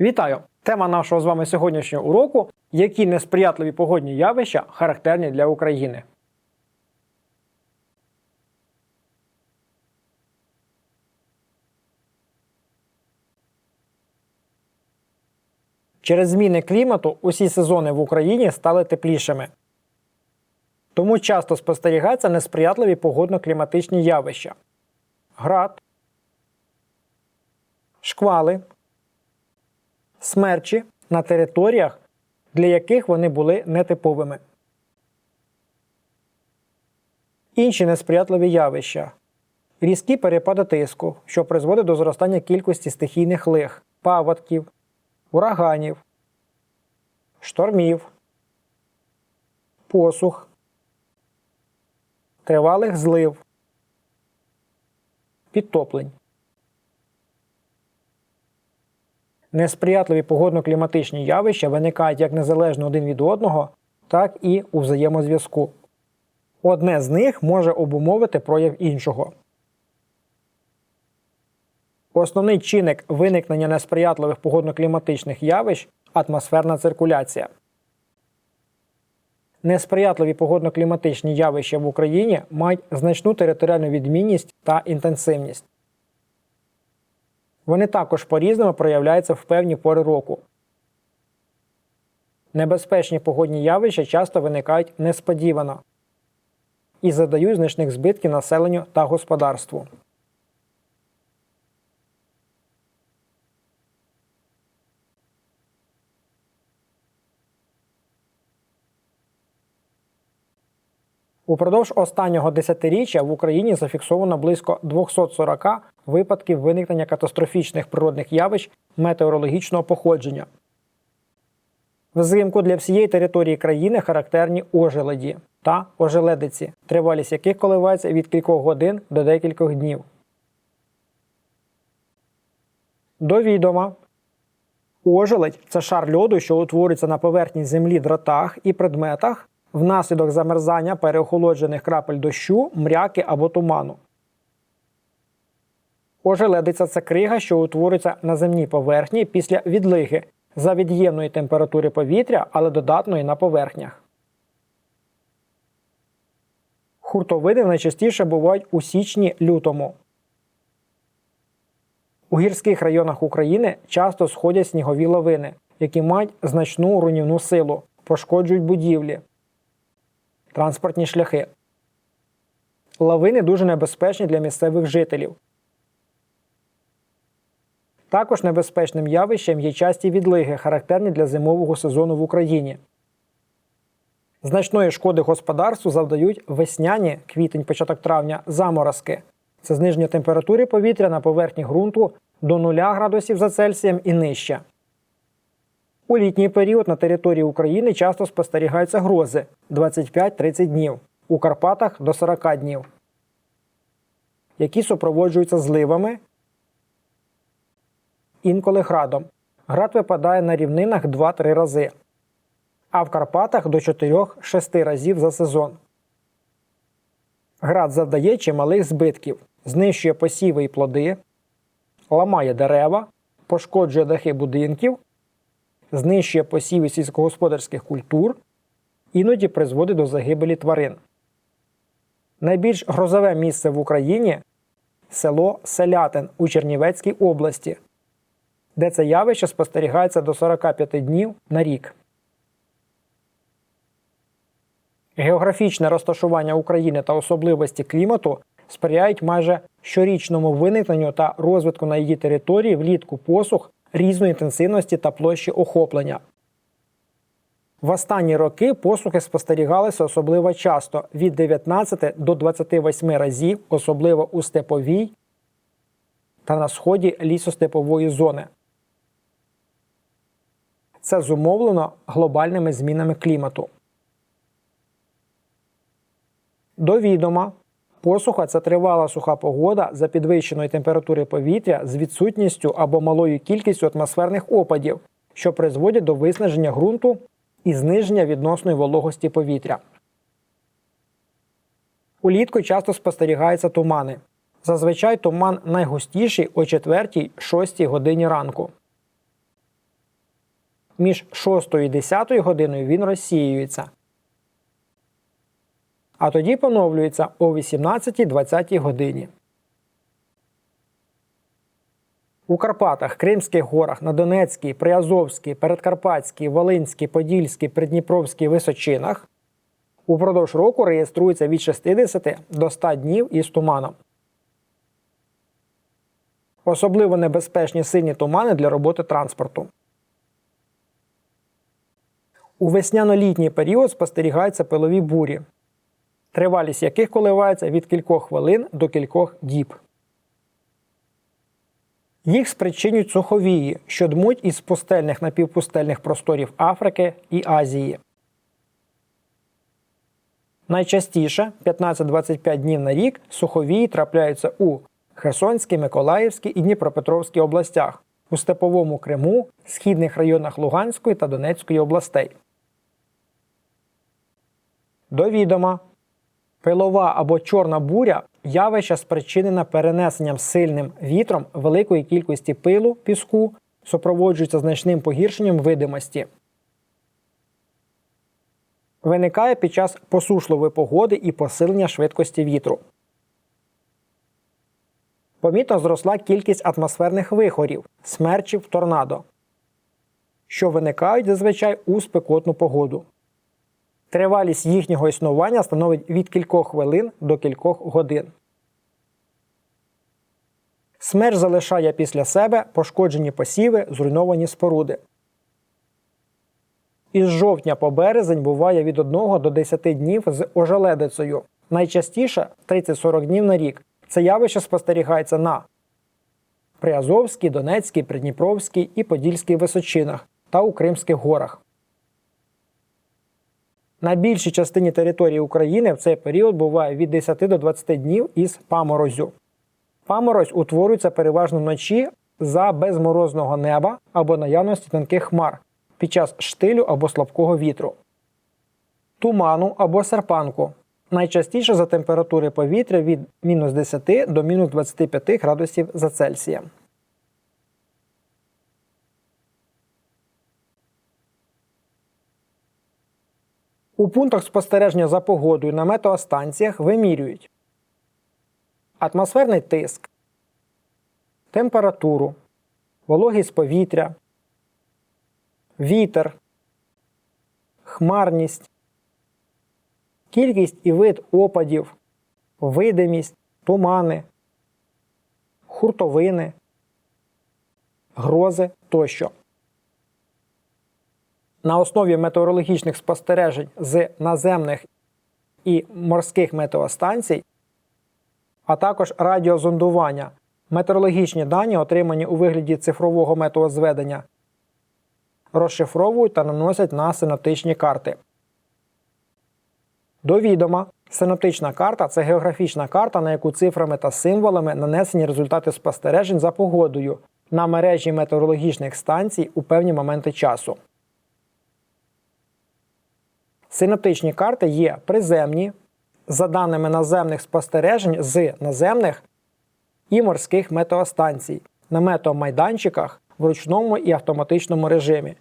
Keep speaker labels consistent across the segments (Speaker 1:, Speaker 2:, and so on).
Speaker 1: Вітаю! Тема нашого з вами сьогоднішнього уроку які несприятливі погодні явища характерні для України. Через зміни клімату усі сезони в Україні стали теплішими. Тому часто спостерігаються несприятливі погодно-кліматичні явища: град, шквали, смерчі на територіях, для яких вони були нетиповими. Інші несприятливі явища. Різкі перепади тиску, що призводить до зростання кількості стихійних лих, паводків, ураганів, штормів, посух, тривалих злив, підтоплень. Несприятливі погодно-кліматичні явища виникають як незалежно один від одного, так і у взаємозв'язку. Одне з них може обумовити прояв іншого. Основний чинник виникнення несприятливих погодно-кліматичних явищ атмосферна циркуляція. Несприятливі погодно-кліматичні явища в Україні мають значну територіальну відмінність та інтенсивність. Вони також по-різному проявляються в певні пори року. Небезпечні погодні явища часто виникають несподівано і задають значних збитків населенню та господарству. Упродовж останнього десятиріччя в Україні зафіксовано близько 240 випадків виникнення катастрофічних природних явищ метеорологічного походження. Взимку для всієї території країни характерні ожеледі та ожеледиці, тривалість яких коливається від кількох годин до декількох днів. До відома. Ожеледь це шар льоду, що утворюється на поверхні землі дротах і предметах внаслідок замерзання переохолоджених крапель дощу, мряки або туману. Ожеледиця це крига, що утворюється на земній поверхні після відлиги за від'ємної температури повітря, але додатної на поверхнях. Хуртовини найчастіше бувають у січні-лютому. У гірських районах України часто сходять снігові лавини, які мають значну руйнівну силу, пошкоджують будівлі, транспортні шляхи. Лавини дуже небезпечні для місцевих жителів. Також небезпечним явищем є часті відлиги, характерні для зимового сезону в Україні. Значної шкоди господарству завдають весняні квітень, початок травня заморозки. Це зниження температури повітря на поверхні ґрунту до 0 градусів за Цельсієм і нижче. У літній період на території України часто спостерігаються грози 25-30 днів, у Карпатах до 40 днів, які супроводжуються зливами, інколи градом. Град випадає на рівнинах 2-3 рази, а в Карпатах до 4-6 разів за сезон. Град завдає чималих збитків, знищує посіви і плоди, ламає дерева, пошкоджує дахи будинків знищує посіви сільськогосподарських культур, іноді призводить до загибелі тварин. Найбільш грозове місце в Україні село Селятин у Чернівецькій області, де це явище спостерігається до 45 днів на рік. Географічне розташування України та особливості клімату сприяють майже щорічному виникненню та розвитку на її території влітку посух різної інтенсивності та площі охоплення. В останні роки посухи спостерігалися особливо часто від 19 до 28 разів, особливо у степовій та на сході лісостепової зони. Це зумовлено глобальними змінами клімату. До відома Посуха це тривала суха погода за підвищеної температури повітря з відсутністю або малою кількістю атмосферних опадів, що призводять до виснаження ґрунту і зниження відносної вологості повітря. Улітку часто спостерігаються тумани. Зазвичай туман найгустіший о 4-6 годині ранку. Між 6 і 10 годиною він розсіюється. А тоді поновлюється о 18-20 годині. У Карпатах, Кримських горах, на Донецькій, Приазовській, Передкарпатській, Волинській, Подільській, Придніпровській височинах упродовж року реєструється від 60 до 100 днів із туманом. Особливо небезпечні сильні тумани для роботи транспорту. У весняно-літній період спостерігаються пилові бурі, тривалість яких коливається від кількох хвилин до кількох діб. Їх спричинюють суховії, що дмуть із пустельних напівпустельних просторів Африки і Азії. Найчастіше 15-25 днів на рік суховії трапляються у Херсонській, Миколаївській і Дніпропетровській областях, у Степовому Криму, східних районах Луганської та Донецької областей. До відома. Пилова або чорна буря явище спричинене перенесенням сильним вітром великої кількості пилу, піску, супроводжується значним погіршенням видимості. Виникає під час посушливої погоди і посилення швидкості вітру. Помітно зросла кількість атмосферних вихорів, смерчів торнадо, що виникають зазвичай у спекотну погоду. Тривалість їхнього існування становить від кількох хвилин до кількох годин. Смерч залишає після себе пошкоджені посіви, зруйновані споруди. Із жовтня по березень буває від 1 до 10 днів з ожеледицею. Найчастіше 30-40 днів на рік. Це явище спостерігається на Приазовській, Донецькій, Придніпровській і Подільській височинах та у Кримських горах. На більшій частині території України в цей період буває від 10 до 20 днів із паморозю. Паморозь утворюється переважно вночі за безморозного неба або наявності тонких хмар під час штилю або слабкого вітру, туману або серпанку. Найчастіше за температури повітря від мінус 10 до мінус 25 градусів за Цельсієм. У пунктах спостереження за погодою на метеостанціях вимірюють атмосферний тиск, температуру, вологість повітря, вітер, хмарність, кількість і вид опадів, видимість, тумани, хуртовини, грози тощо. На основі метеорологічних спостережень з наземних і морських метеостанцій, а також радіозондування, метеорологічні дані, отримані у вигляді цифрового метеозведення, розшифровують та наносять на синоптичні карти. До відома, синоптична карта це географічна карта, на яку цифрами та символами нанесені результати спостережень за погодою на мережі метеорологічних станцій у певні моменти часу. Синоптичні карти є приземні, за даними наземних спостережень з наземних і морських метеостанцій на метеомайданчиках в ручному і автоматичному режимі.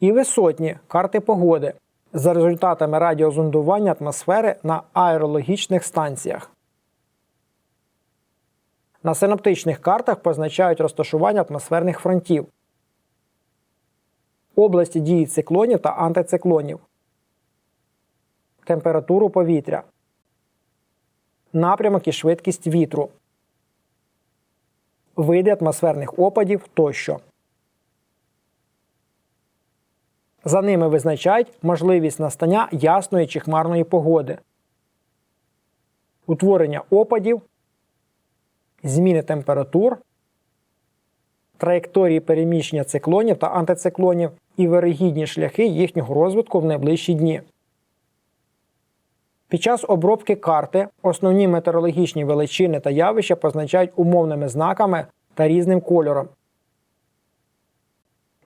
Speaker 1: І висотні карти погоди за результатами радіозондування атмосфери на аерологічних станціях. На синоптичних картах позначають розташування атмосферних фронтів області дії циклонів та антициклонів, температуру повітря, напрямок і швидкість вітру, види атмосферних опадів тощо. За ними визначають можливість настання ясної чи хмарної погоди, утворення опадів, зміни температур, траєкторії переміщення циклонів та антициклонів і вирогідні шляхи їхнього розвитку в найближчі дні. Під час обробки карти основні метеорологічні величини та явища позначають умовними знаками та різним кольором.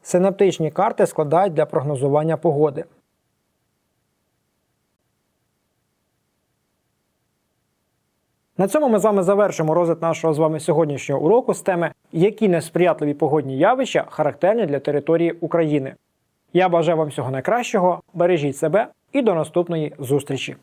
Speaker 1: Синаптичні карти складають для прогнозування погоди. На цьому ми з вами завершимо розгляд нашого з вами сьогоднішнього уроку з теми, які несприятливі погодні явища характерні для території України. Я бажаю вам всього найкращого, бережіть себе і до наступної зустрічі!